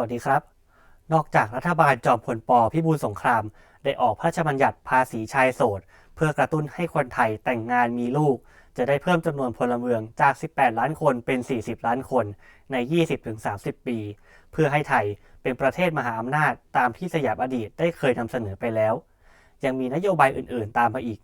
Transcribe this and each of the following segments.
วัสดีครับ นอกจากรัฐบาลจอมพลปพิบูลสงคราม ได้ออกพระราชบัญญัติภาษีชายโสด เพื่อกระตุ้นให้คนไทยแต่งงานมีลูก จะได้เพิ่มจำนวนพลเมืองจาก 18 ล้านคนเป็น 40 ล้านคนใน 20-30 ปี เพื่อให้ไทยเป็นประเทศมหาอำนาจตามที่สยามอดีตได้เคยนำเสนอไปแล้ว ยังมีนโยบายอื่น ๆ ตามมาอีก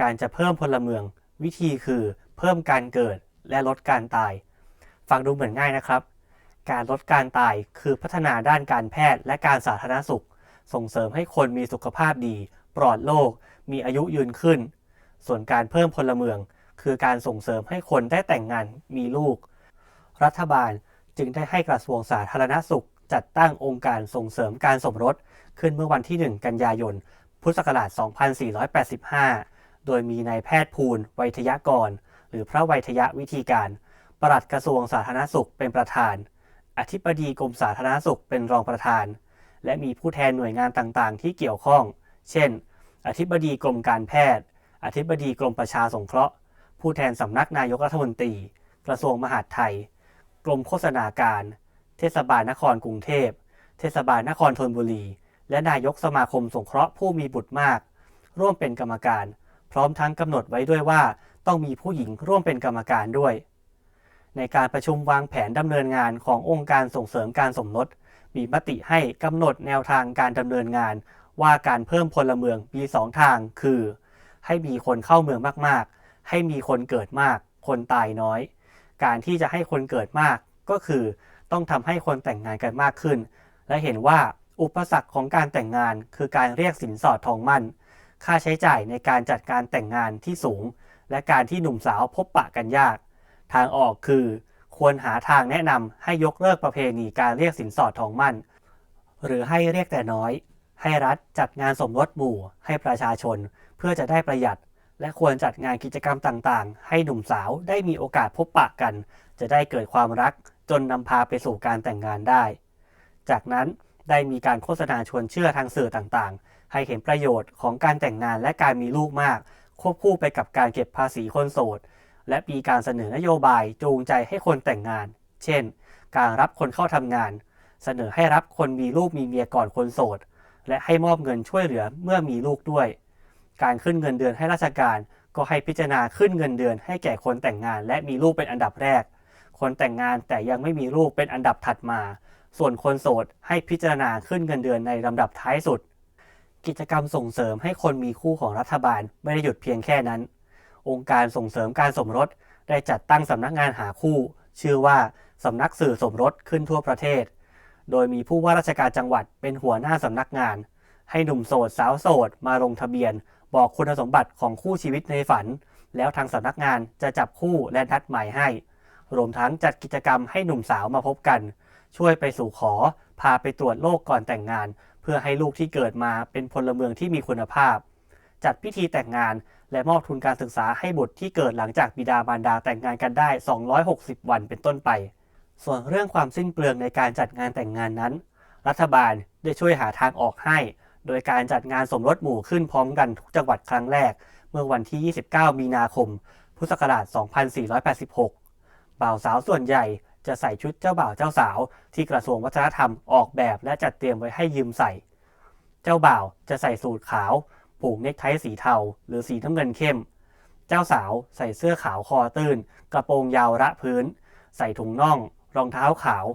การจะเพิ่มพลเมือง วิธีคือเพิ่มการเกิดและลดการตาย ฟังดูเหมือนง่ายนะครับ การลดการตายคือพัฒนาด้านการแพทย์และการสาธารณสุข ส่งเสริมให้คนมีสุขภาพดี ปลอดโรคมีอายุยืนขึ้น ส่วนการเพิ่มพลเมือง คือการส่งเสริมให้คนได้แต่งงานมีลูก รัฐบาลจึงได้ให้กระทรวงสาธารณสุข จัดตั้งองค์การส่งเสริมการสมรส ขึ้นเมื่อวันที่ 1 กันยายน พุทธศักราช 2485 โดยมีนายแพทย์ภูลไวยทยกร หรือพระไวยทยวิธีการ ปลัดกระทรวงสาธารณสุขเป็นประธาน อธิบดีกรมสาธารณสุขเป็นรองประธาน และมีผู้แทนหน่วยงานต่างๆ ที่เกี่ยวข้อง เช่น อธิบดีกรมการแพทย์ อธิบดีกรมประชาสงเคราะห์ ผู้แทนสำนักนายกรัฐมนตรี กระทรวงมหาดไทย กรมโฆษณาการ เทศบาลนครกรุงเทพ เทศบาลนครธนบุรี และนายกสมาคมสงเคราะห์ผู้มีบุตรมาก ร่วมเป็นกรรมการ พร้อมทั้งกำหนดไว้ด้วยว่า ต้องมีผู้หญิงร่วมเป็นกรรมการด้วย ในการประชุมวางแผนดำเนินงานขององค์การส่งเสริมการสมรสมีมติให้กำหนดแนวทางการดำเนินงาน ว่าการเพิ่มพลเมืองมีสองทางคือ ให้มีคนเข้าเมืองมากๆ ให้มีคนเกิดมาก คนตายน้อย การที่จะให้คนเกิดมากก็คือต้องทำให้คนแต่งงานกันมากขึ้น และเห็นว่าอุปสรรคของการแต่งงานคือการเรียกสินสอดทองมั่น ค่าใช้จ่ายในการจัดการแต่งงานที่สูง และการที่หนุ่มสาวพบปะกันยาก ทางออกคือ ควรหาทางแนะนำให้ยกเลิกประเพณีการเรียกสินสอดทองมั่น หรือให้เรียกแต่น้อย ให้รัฐจัดงานสมรสหมู่ให้ประชาชน เพื่อจะได้ประหยัด และควรจัดงานกิจกรรมต่างๆ ให้หนุ่มสาวได้มีโอกาสพบปะกัน จะได้เกิดความรักจนนำพาไปสู่การแต่งงานได้ จากนั้นได้มีการโฆษณาชวนเชื่อทางสื่อต่างๆ ให้เห็นประโยชน์ของการแต่งงานและการมีลูกมาก ควบคู่ไปกับการเก็บภาษีคนโสด และมีการเสนอนโยบายจูงใจให้คนแต่งงาน เช่น การรับคนเข้าทำงาน เสนอให้รับคนมีลูกมีเมียก่อนคนโสด และให้มอบเงินช่วยเหลือเมื่อมีลูกด้วย การขึ้นเงินเดือนให้ราชการ ก็ให้พิจารณาขึ้นเงินเดือนให้แก่คนแต่งงาน และมีลูกเป็นอันดับแรก คนแต่งงานแต่ยังไม่มีลูกเป็นอันดับถัดมา ส่วนคนโสดให้พิจารณาขึ้นเงินเดือนในลำดับท้ายสุด กิจกรรมส่งเสริมให้คนมีคู่ของรัฐบาลไม่ได้หยุดเพียงแค่นั้น องค์การส่งเสริมการสมรส ได้จัดตั้งสำนักงานหาคู่ ชื่อว่าสำนักสื่อสมรสขึ้นทั่วประเทศ โดยมีผู้ว่าราชการจังหวัดเป็นหัวหน้าสำนักงาน ให้หนุ่มโสดสาวโสดมาลงทะเบียน บอกคุณสมบัติของคู่ชีวิตในฝัน แล้วทางสำนักงานจะจับคู่และนัดหมายให้ รวมทั้งจัดกิจกรรมให้หนุ่มสาวมาพบกัน ช่วยไปสู่ขอ พาไปตรวจโรคก่อนแต่งงาน เพื่อให้ลูกที่เกิดมาเป็นพลเมืองที่มีคุณภาพ จัดพิธีแต่งงาน และมอบทุนการศึกษาให้บุตรที่เกิดหลังจากบิดามารดาแต่งงานกันได้ 260 วันเป็นต้นไป ส่วนเรื่องความสิ้นเปลืองในการจัดงานแต่งงานนั้น รัฐบาลได้ช่วยหาทางออกให้ โดยการจัดงานสมรสหมู่ขึ้นพร้อมกันทุกจังหวัดครั้งแรก เมื่อวันที่ 29 มีนาคม พุทธศักราช 2486 บ่าวสาวส่วนใหญ่จะใส่ชุดเจ้าบ่าวเจ้าสาว ที่กระทรวงวัฒนธรรมออกแบบและจัดเตรียมไว้ให้ยืมใส่ เจ้าบ่าวจะใส่สูทขาว ผูกเนคไทสีเทาหรือสีน้ำเงินเข้ม เจ้าสาวใส่เสื้อขาวคอตื้น กระโปรงยาวระพื้น ใส่ถุงน่อง รองเท้าขาว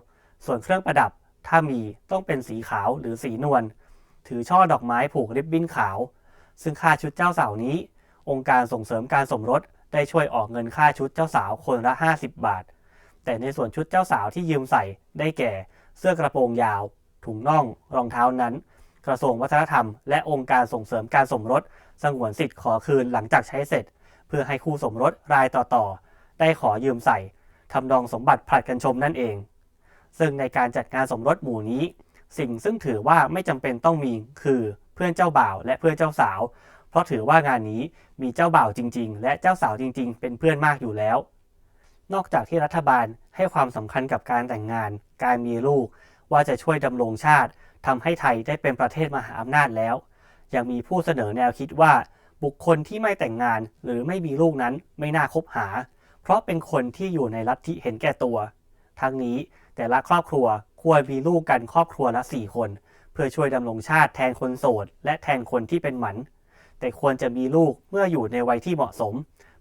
ส่วนเครื่องประดับ ถ้ามีต้องเป็นสีขาวหรือสีนวล ถือช่อดอกไม้ผูกริบบิ้นขาว ซึ่งค่าชุดเจ้าสาวนี้ องค์การส่งเสริมการสมรสได้ช่วยออกเงินค่าชุดเจ้าสาวคนละ 50 บาท แต่ในส่วนชุดเจ้าสาวที่ยืมใส่ได้แก่ เสื้อกระโปรงยาว ถุงน่อง รองเท้านั้น กระทรวงวัฒนธรรม และองค์การส่งเสริมการสมรส สงวนสิทธิ์ขอคืนหลังจากใช้เสร็จ เพื่อให้คู่สมรสรายต่อๆ ได้ขอยืมใส่ทำนองสมบัติผลัดกันชมนั่นเอง ซึ่งในการจัดงานสมรสหมู่นี้ สิ่งซึ่งถือว่าไม่จำเป็นต้องมีคือเพื่อนเจ้าบ่าวและเพื่อนเจ้าสาว เพราะถือว่างานนี้มีเจ้าบ่าวจริง ๆ และเจ้าสาวจริง ๆ เป็นเพื่อนมากอยู่แล้ว นอกจากที่รัฐบาลให้ความสำคัญกับการแต่งงาน การมีลูก ว่าจะช่วยดำรงชาติ ทำให้ไทยได้เป็นประเทศมหาอำนาจแล้ว ยังมีผู้เสนอแนวคิดว่า บุคคลที่ไม่แต่งงานหรือไม่มีลูกนั้นไม่น่าคบหา เพราะเป็นคนที่อยู่ในลัทธิเห็นแก่ตัว ทั้งนี้แต่ละครอบครัวควรมีลูกกันครอบครัวละ 4 คน เพื่อช่วยดำรงชาติแทนคนโสด และแทนคนที่เป็นหมัน แต่ควรจะมีลูกเมื่ออยู่ในวัยที่เหมาะสม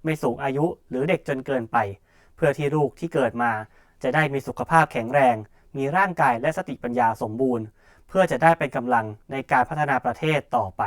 ไม่สูงอายุหรือเด็กจนเกินไป เพื่อที่ลูกที่เกิดมาจะได้มีสุขภาพแข็งแรง มีร่างกายและสติปัญญาสมบูรณ์ เพื่อจะได้เป็นกำลังในการพัฒนาประเทศต่อไป